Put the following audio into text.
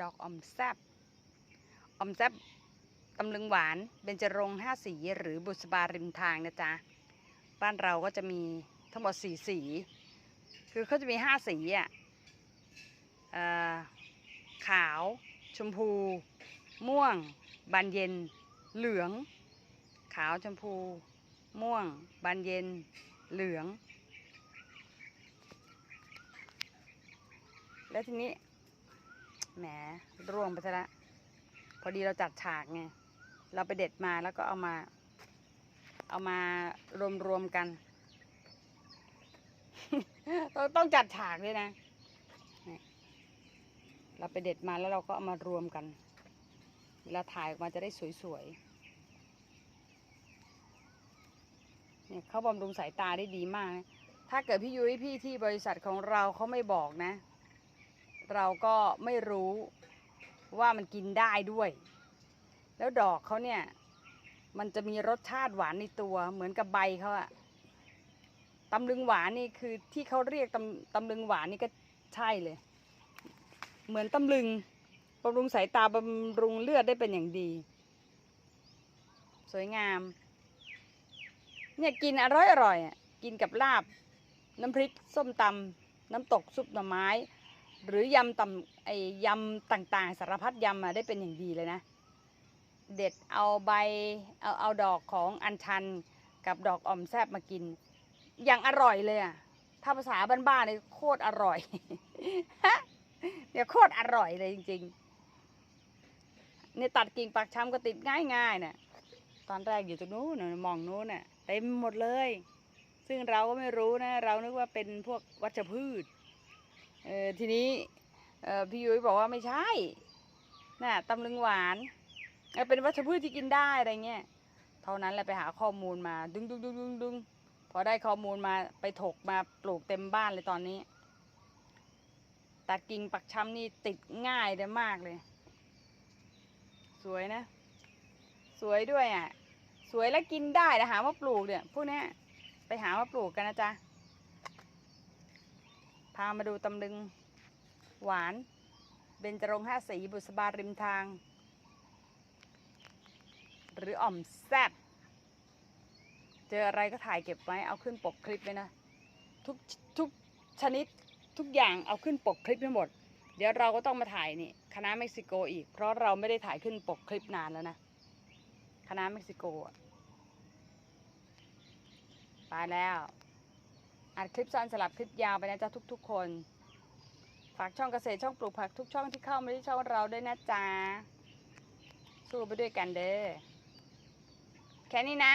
ดอกอมแซบอมแซบตำลึงหวานเบญจรงห้าสี หรือบุษบาริมทางนะจ๊ะ บ้านเราก็จะมีทั้งหมดสี่สี คือเขาจะมีห้าสีอะขาว ชมพู ม่วง บานเย็น เหลือง ขาว ชมพู ม่วง บานเย็น เหลือง แล้วทีนี้ แหมร่วงไปซะละพอดีเราจัดฉากไงเราไปเด็ดมาแล้วก็เอามา เอามารวมๆกัน เราต้องจัดฉากด้วยนะเราไปเด็ดมาแล้วเราก็เอามารวมกัน เวลาถ่ายออกมาจะได้สวยๆเนี่ยเขาบำรุงสายตาได้ดีมากนะถ้าเกิดพี่ยุ้ยพี่ที่บริษัทของเราเขาไม่บอกนะ เราก็ไม่รู้ว่ามันกินได้ด้วย แล้วดอกเขาเนี่ย มันจะมีรสชาติหวานในตัวเหมือนกับใบเขาอะตำลึงหวานนี่คือที่เขาเรียกตำตำลึงหวานนี่ก็ใช่เลย เหมือนตำลึงบำรุงสายตาบำรุงเลือดได้เป็นอย่างดี สวยงาม เนี่ยกินอร่อยอร่อยอะกินกับลาบ น้ำพริกส้มตำน้ำตกซุปหน่อไม้ หรือยำตำไอยำต่างๆ สารพัดยำมาได้เป็นอย่างดีเลยนะ เด็ดเอาใบเอาเอาดอกของอัญชันกับดอกอ่อมแซบมากิน อย่างอร่อยเลยอะถ้าภาษาบ้านๆเนี่ยโคตรอร่อยเนี่ยวโคตรอร่อยเลยจริงๆเนี่ยตัดกิ่งปักช้ำก็ติดง่ายๆเนี่ยตอนแรกอยู่ตรงนู้นมองนู้นน่ะเต็มหมดเลย ซึ่งเราก็ไม่รู้นะ เรานึกว่าเป็นพวกวัชพืช เออทีนี้พี่ยุ้ยบอกว่าไม่ใช่น่ะตำลึงหวานเป็นวัชพืชที่กินได้อะไรเงี้ยเท่านั้นแหละไปหาข้อมูลมาดึงดึงดึงดึงดึงพอได้ข้อมูลมาไปถกมาปลูกเต็มบ้านเลยตอนนี้ตัดกิ่งปักช้ำนี่ติดง่ายเลยมากเลย สวยนะ สวยด้วยอะ สวยแล้วกินได้นะหาว่าปลูกเนี่ยพวกนี้ไปหาว่าปลูกกันนะจ๊ะ พามาดูตำลึงหวานเบญจรงค์ห้าสีบุษบาริมทาง หรืออ่อมแซบเจออะไรก็ถ่ายเก็บไว้เอาขึ้นปกคลิปไว้นะ ทุกทุกชนิดทุกอย่างเอาขึ้นปกคลิปทั้งหมด เดี๋ยวเราก็ต้องมาถ่ายนี่คณะเม็กซิโกอีก เพราะเราไม่ได้ถ่ายขึ้นปกคลิปนานแล้วนะคณะเม็กซิโกไปแล้ว อัดคลิปสั้นสลับคลิปยาวไปนะจ๊ะทุก ๆ คน ฝากช่องเกษตรช่องปลูกผักทุกช่องที่เข้ามาที่ช่องเราด้วยนะจ๊ะสู้ไปด้วยกันเด้อแค่นี้นะ